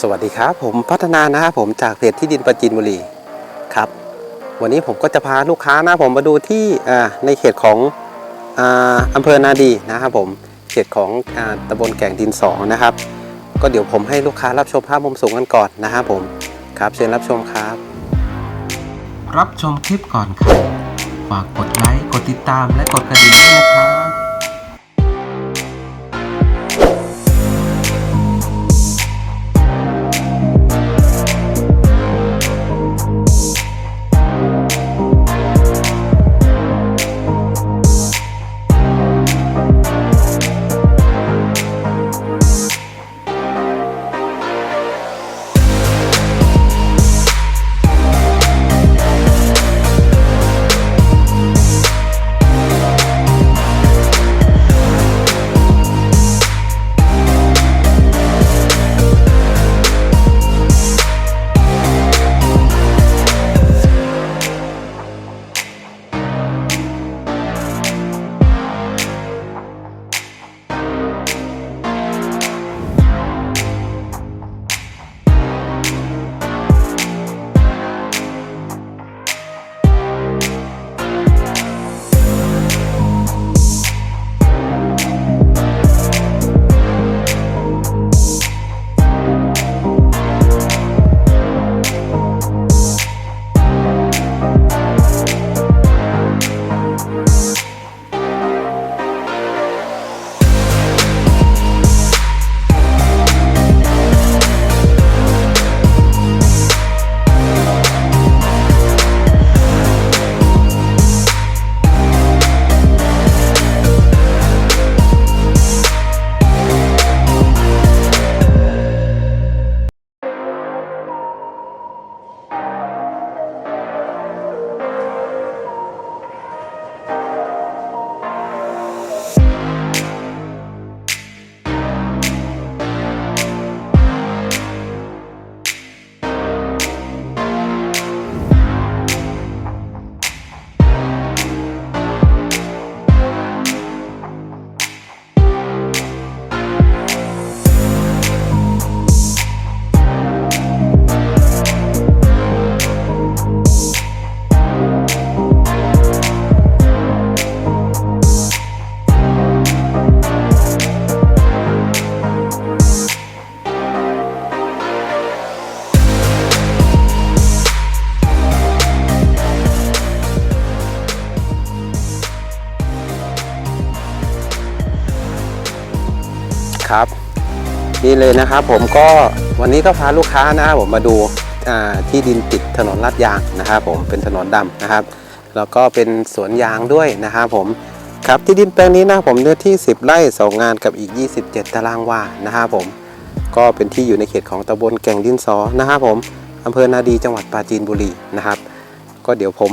สวัสดีครับ ผมพัฒนานะครับผมจากเพจที่ดินประจินบุรีครับ วันนี้ผมก็จะพาลูกค้านะผมมาดูที่ในเขตของออำเภอนาดีนะครับผมเขตของอตำบลแก่งดินสองนะครับ ก็เดี๋ยวผมให้ลูกค้ารับชมภาพมุมสูงกันก่อนนะครับผมครับเชิญรับชมครับ รับชมคลิปก่อนครับฝากกดไลค์กดติดตามและกดกระดิ่งด้วยนะครับ ครับนี่เลยนะครับผมก็วันนี้ก็พาลูกค้านะครับผมมาดูที่ดินติดถนนลาดยางนะครับผมเป็นถนนดำนะครับ แล้วก็เป็นสวนยางด้วยนะครับผมครับที่ดินแปลงนี้นะผมเนื้อที่ 10 ไร่สองงานกับอีก 27 ตารางวานะครับผมก็เป็นที่อยู่ในเขตของตำบลแก่งดินสอนะครับผมอำเภอนาดีจังหวัดปราจีนบุรีนะครับ ก็เดี๋ยวผม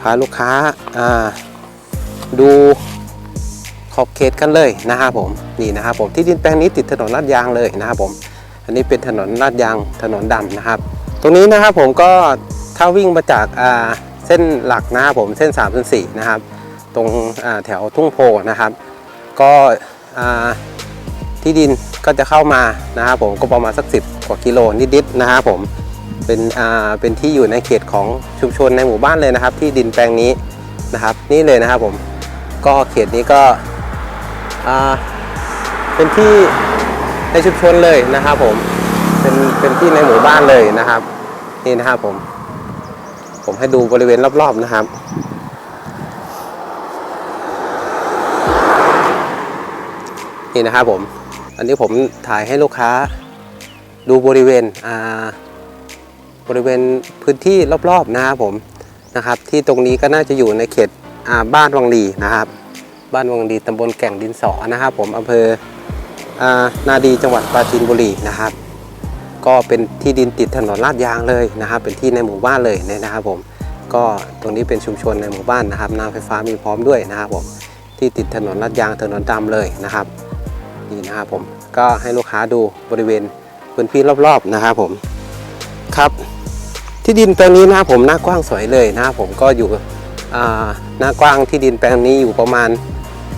พาลูกค้าดู อบเขตกันเลยนะครับผมนี่นะครับผมที่ดินแปลงนี้ติดถนนลาดยางเลยนะครับผม อันนี้เป็นถนนลาดยางถนนดำนะครับ ตรงนี้นะครับผมก็ถ้าวิ่งมาจากเส้นหลักนะครับผมเส้น3ามเส้นสนะครับ ตรงแถวทุ่งโพนะครับ ก็ที่ดินก็จะเข้ามานะครับผมก็ประมาณสัก 10 กว่ากิโลนิดๆนะครับผมเป็นอ่าเป็นที่อยู่ในเขตของชุมชนในหมู่บ้านเลยนะครับ ที่ดินแปลงนี้นะครับ นี่เลยนะครับผมก็เขตนี้ก็ เป็นที่ในชุมชนเลยนะครับผมเป็นเป็นที่ในหมู่บ้านเลยนะครับ นี่นะครับผม ผมให้ดูบริเวณรอบๆนะครับนี่นะครับผม อันนี้ผมถ่ายให้ลูกค้าดูบริเวณอ่าบริเวณพื้นที่รอบๆนะครับผมนะครับ ที่ตรงนี้ก็น่าจะอยู่ในเขตบ้านวังลีนะครับ บ้านวังดีตำบลแก่งดินสอนะครับผมอำเภออนาดีจังหวัดปราจีนบุรีนะครับ ก็เป็นที่ดินติดถนนลาดยางเลยนะครับ เป็นที่ในหมู่บ้านเลยเนี่ยนะครับผมก็ตรงนี้เป็นชุมชนในหมู่บ้านนะครับน้ำไฟฟ้ามีพร้อมด้วยนะครับผมที่ติดถนนลาดยางถนนดำเลยนะครับนี่นะครับผมก็ให้ลูกค้าดูบริเวณพื้นที่รอบๆนะครับผมครับที่ดินแปลงนี้นะครับผมหน้ากว้างสวยเลยนะครับผมก็อยู่หน้ากว้างที่ดินแปลงนี้อยู่ประมาณ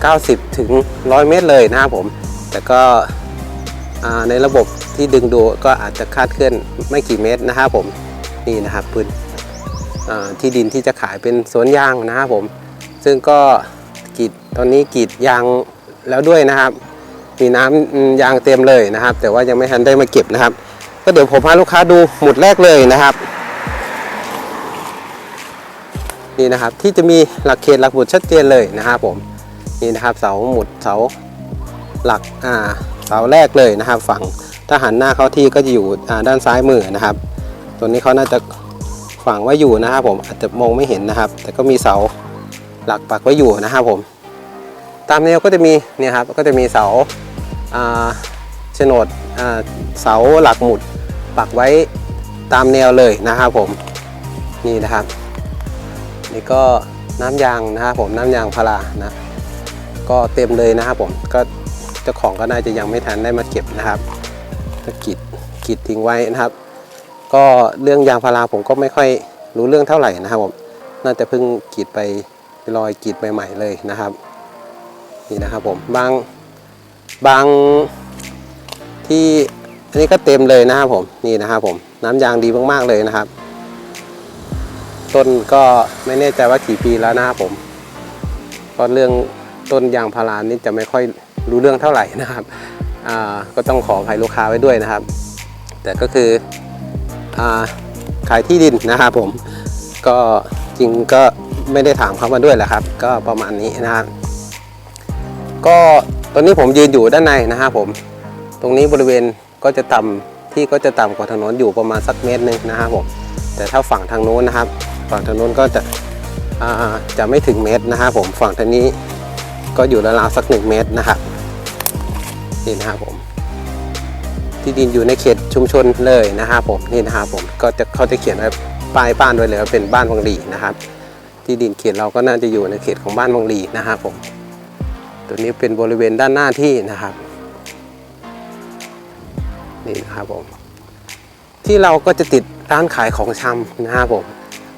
90 ถึง 100 เมตรเลยนะครับผม แต่ก็ในระบบที่ดึงดูก็อาจจะคาดเคลื่อนไม่กี่เมตรนะครับผมนี่นะครับพื้นที่ดินที่จะขายเป็นสวนยางนะครับผม ซึ่งก็กีดตอนนี้กีดยางแล้วด้วยนะครับ มีน้ำยางเต็มเลยนะครับ แต่ว่ายังไม่ทันได้มาเก็บนะครับ ก็เดี๋ยวผมพาลูกค้าดูหมุดแรกเลยนะครับนี่นะครับที่จะมีหลักเขตหลักหมุดชัดเจนเลยนะครับผม นี่นะครับเสาหมุดเสาหลักอ่าเสาแรกเลยนะครับ ฝั่งถ้าหันหน้าเข้าที่ก็จะอยู่อ่าด้านซ้ายมือนะครับ ตัวนี้เขาน่าจะฝังไว้อยู่นะครับ ผมอาจจะมองไม่เห็นนะครับ แต่ก็มีเสาหลักปักไว้อยู่นะครับผม ตามแนวก็จะมีเนี่ยครับก็จะมีเสาอ่าโฉนดอ่าเสาหลักหมุดปักไว้ตามแนวเลยนะครับผมนี่นะครับ นี่ก็น้ำยางนะครับผมน้ำยางพารานะ ก็เต็มเลยนะครับผมก็เจ้าของก็น่าจะยังไม่ทันได้มาเก็บนะครับก็กีดกีดทิ้งไว้นะครับ ก็เรื่องยางพาราผมก็ไม่ค่อยรู้เรื่องเท่าไหร่นะครับผมน่าจะเพิ่งกีดไปรอยกีดใหม่ๆเลยนะครับ นี่นะครับผมบางบางที่อันนี้ก็เต็มเลยนะครับผมนี่นะครับผมน้ำยางดีมากๆเลยนะครับ ต้นก็ไม่แน่ใจว่ากี่ปีแล้วนะครับผมก็เรื่อง ต้นยางพารานี่จะไม่ค่อยรู้เรื่องเท่าไหร่นะครับอ่าก็ต้องขออภัยลูกค้าไว้ด้วยนะครับ แต่ก็คืออ่าขายที่ดินนะครับผมก็จริงก็ไม่ได้ถามเขามาด้วยแหละครับ ก็ประมาณนี้นะครับก็ตอนนี้ผมยืนอยู่ด้านในนะครับผม ตรงนี้บริเวณก็จะต่ำที่ก็จะต่ำกว่าถนนอยู่ประมาณสักเมตรหนึงนะครับผมแต่ถ้าฝั่งทางโน้นนะครับ ฝั่งทางโน้นก็จะอ่าจะไม่ถึงเมตรนะครับผมฝั่งทางนี้ ก็อยู่ราวๆสักหนึ่งเมตรนะครับนี่นะครับผม ที่ดินอยู่ในเขตชุมชนเลยนะครับผมนี่นะครับผมก็จะเขาจะเขียนไว้ป้ายบ้านไว้เลยว่าเป็นบ้านบางหลีนะครับ ที่ดินเขตเราก็น่าจะอยู่ในเขตของบ้านบางหลีนะครับผม ตัวนี้เป็นบริเวณด้านหน้าที่นะครับนี่นะครับผมที่เราก็จะติดร้านขายของชำนะครับผม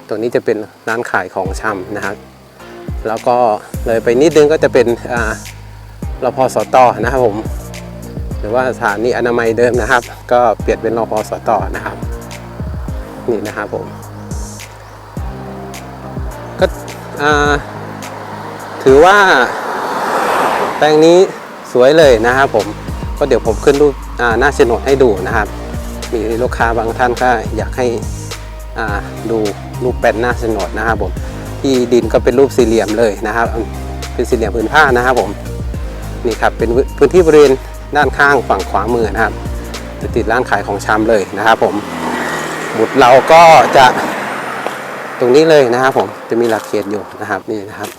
ตัวนี้จะเป็นร้านขายของชำนะครับ แล้วก็เลยไปนิดนึงก็จะเป็นอ่ารพสตนะครับผม หรือว่าสถานีอนามัยเดิมนะครับ ก็เปลี่ยนเป็นรพสตนะครับ นี่นะครับผม ก็ถือว่าแปลงนี้สวยเลยนะครับผม ก็เดี๋ยวผมขึ้นรูปหน้าโฉนดให้ดูนะครับ มีลูกค้าบางท่านก็อยากให้ดูรูปแปลนหน้าโฉนดนะครับผม ที่ดินก็เป็นรูปสี่เหลี่ยมเลยนะครับ เป็นสี่เหลี่ยมผืนผ้านะครับผมนี่ครับเป็นพื้นที่บริเวณด้านข้างฝั่งขวามือนะครับจะติดร้านขายของชำเลยนะครับผมหมุดเราก็จะตรงนี้เลยนะครับผมจะมีหลักเขตอยู่นะครับนี่นะครับ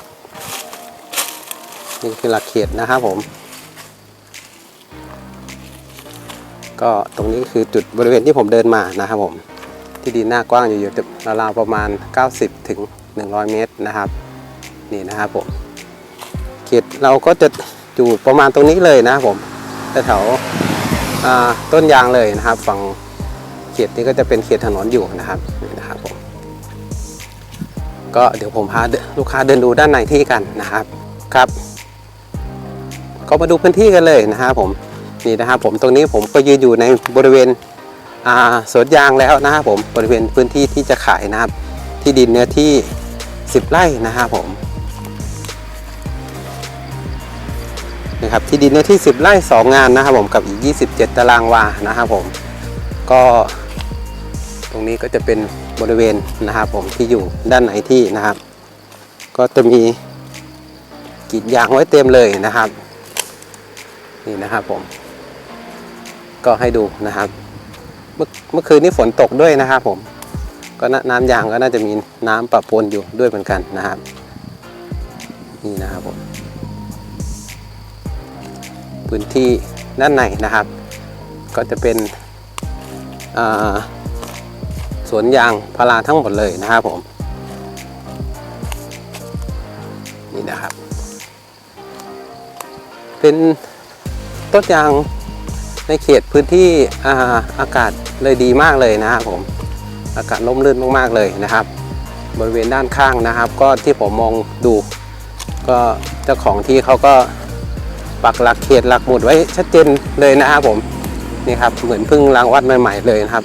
นี่คือหลักเขตนะครับผม ก็ตรงนี้คือจุดบริเวณที่ผมเดินมานะครับผมที่ดินหน้ากว้างอยู่อยู่ราวๆประมาณ 90ถึง 100 เมตรนะครับ นี่นะครับผมเขตเราก็จะอยู่ประมาณตรงนี้เลยนะครับผมแถวต้นยางเลยนะครับ ฝั่งเขตนี้ก็จะเป็นเขตถนนอยู่นะครับนี่นะครับผมก็เดี๋ยวผมพาลูกค้าเดินดูด้านในที่กันนะครับครับ ก็มาดูพื้นที่กันเลยนะครับผมนี่นะครับผมตรงนี้ผมก็ยืนอยู่ในบริเวณสวนยางแล้วนะครับผมบริเวณพื้นที่ที่จะขายนะครับ ที่ดินเนื้อที่ 10 ไร่นะครับผมนะครับที่ดินเนื้อที่ 10 ไร่ 2 งานนะครับผมกับอีก 27 ตารางวานะครับผมก็ตรงนี้ก็จะเป็นบริเวณนะครับผมที่อยู่ด้านไหนที่นะครับ ก็จะมีกีดยางไว้เต็มเลยนะครับนี่นะครับผมก็ให้ดูนะครับ เมื่อเมื่อคืนนี้ฝนตกด้วยนะครับผม ก็นน้ำยางก็น่าจะมีน้ำปะปนอยู่ด้วยเหมือนกันนะครับนี่นะครับผมพื้นที่ด้านในนะครับ ก็จะเป็นสวนยางพาราทั้งหมดเลยนะครับผมนี่นะครับ เป็นต้นยางในเขตพื้นที่อาอากาศเลยดีมากเลยนะครับผม อากาศร่มรื่นมากๆเลยนะครับ บริเวณด้านข้างนะครับ ก็ที่ผมมองดู ก็เจ้าของที่เขาก็ปักหลักเขตหลักหมุดไว้ชัดเจนเลยนะครับผมนี่ครับเหมือนเพิ่งล้างวัดใหม่ๆเลยนะครับ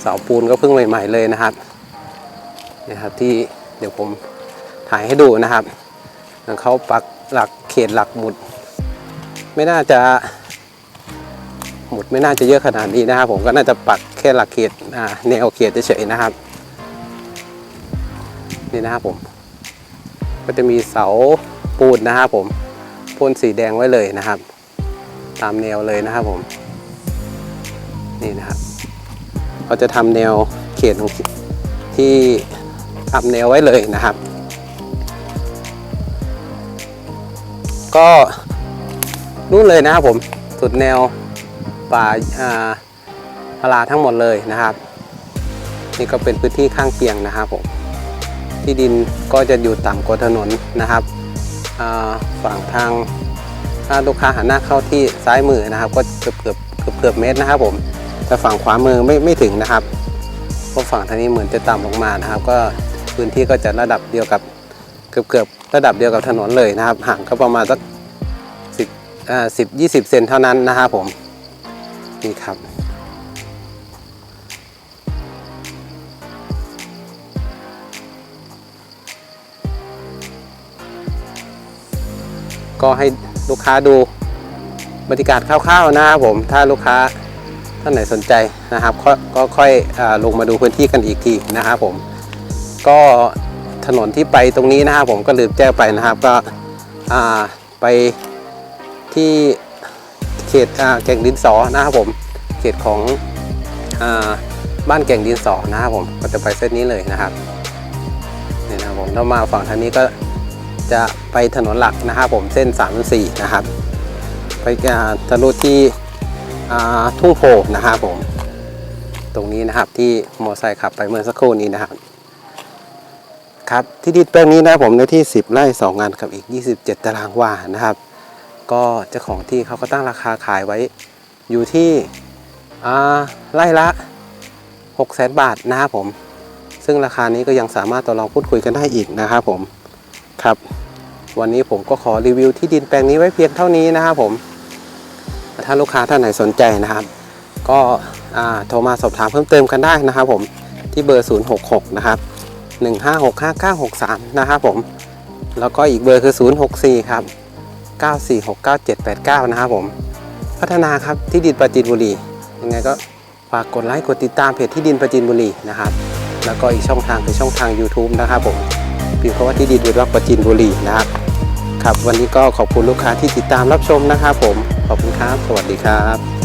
เสาปูนก็เพิ่งใหม่ ๆเลยนะครับนี่ครับที่เดี๋ยวผมถ่ายให้ดูนะครับเขาปักหลักเขตหลักหมุด ไม่น่าจะ หมุดไม่น่าจะเยอะขนาดนี้นะครับ ผมก็น่าจะปักแค่หลักเขตแนวเขตเฉยๆนะครับ นี่นะครับผม ก็จะมีเสาปูนนะครับผมพ่นสีแดงไว้เลยนะครับ ตามแนวเลยนะครับผม นี่นะครับเขาจะทำแนวเขตที่ทำแนวไว้เลยนะครับ ก็นู่นเลยนะครับผมสุดแนว ป่าพาราทั้งหมดเลยนะครับ นี่ก็เป็นพื้นที่ข้างเคียงนะครับผมที่ดินก็จะอยู่ต่ำกว่าถนนนะครับฝั่งทางถ้าลูกค้าหันหน้าเข้าที่ซ้ายมือนะครับ ก็เกือบเกือบเกือบเกือบเมตรนะครับผมแต่ฝั่งขวามือไม่ไม่ถึงนะครับเพราะฝั่งทางนี้เหมือนจะต่ำลงมานะครับ ก็พื้นที่ก็จะระดับเดียวกับเกือบเกือบระดับเดียวกับถนนเลยนะครับห่างก็ประมาณสักสิบอ่าสิบยี่สิบเซนเท่านั้นนะครับผม นี่ครับ ก็ให้ลูกค้าดูบรรยากาศคร่าวๆนะครับผม ถ้าลูกค้าท่านไหนสนใจนะครับ ก็ก็ค่อยอลงมาดูพื้นที่กันอีกทีนะครับผม ก็ถนนที่ไปตรงนี้นะครับผมก็ลืมแจ้งไปนะครับ ก็ไปที่ เขตแก่งดินสอนะครับผม เขตของอบ้านแก่งดินสอนะครับผมก็จะไปเส้นนี้เลยนะครับนี่นะครับผมถ้ามาฝั่งทางนี้ก็จะไปถนนหลักนะครับผมเส้น3ามสี่นะครับ ไปทะลุที่ทุ่งโพนะครับผม ตรงนี้นะครับที่มอเตอร์ไซค์ขับไปเมื่อสักครู่นี้นะครับครับที่ดินแปลงนี้นะผมในที่ 10 ไร่ 2 งานกับอีก 27 ตารางวานะครับ ก็เจ้าของที่เขาก็ตั้งราคาขายไว้ อยู่ที่ไร่ละ6 0 0 0 0 0บาทนะครับผม ซึ่งราคานี้ก็ยังสามารถต่อรองพูดคุยกันได้อีกนะครับผมครับ วันนี้ผมก็ขอรีวิวที่ดินแปลงนี้ไว้เพียงเท่านี้นะครับผม ถ้าลูกค้าท่านไหนสนใจนะครับ ก็โทรมาสอบถามเพิ่มเติมกันได้นะครับผมที่เบอร์ 066 นะครับ 1565963 นะครับผม แล้วก็อีกเบอร์คือ 064 ครับ 9469789 นะครับผม พัฒนาครับที่ดินประจินบุรียังไงก็ฝากกดไลค์กดติดตามเพจที่ดินประจินบุรีนะครับ แล้วก็อีกช่องทางคือช่องทาง YouTube นะครับผมพิมพ์คำว่าที่ดินเวทวักประจินบุรีนะครับครับ วันนี้ก็ขอบคุณลูกค้าที่ติดตามรับชมนะครับผม ขอบคุณครับ สวัสดีครับ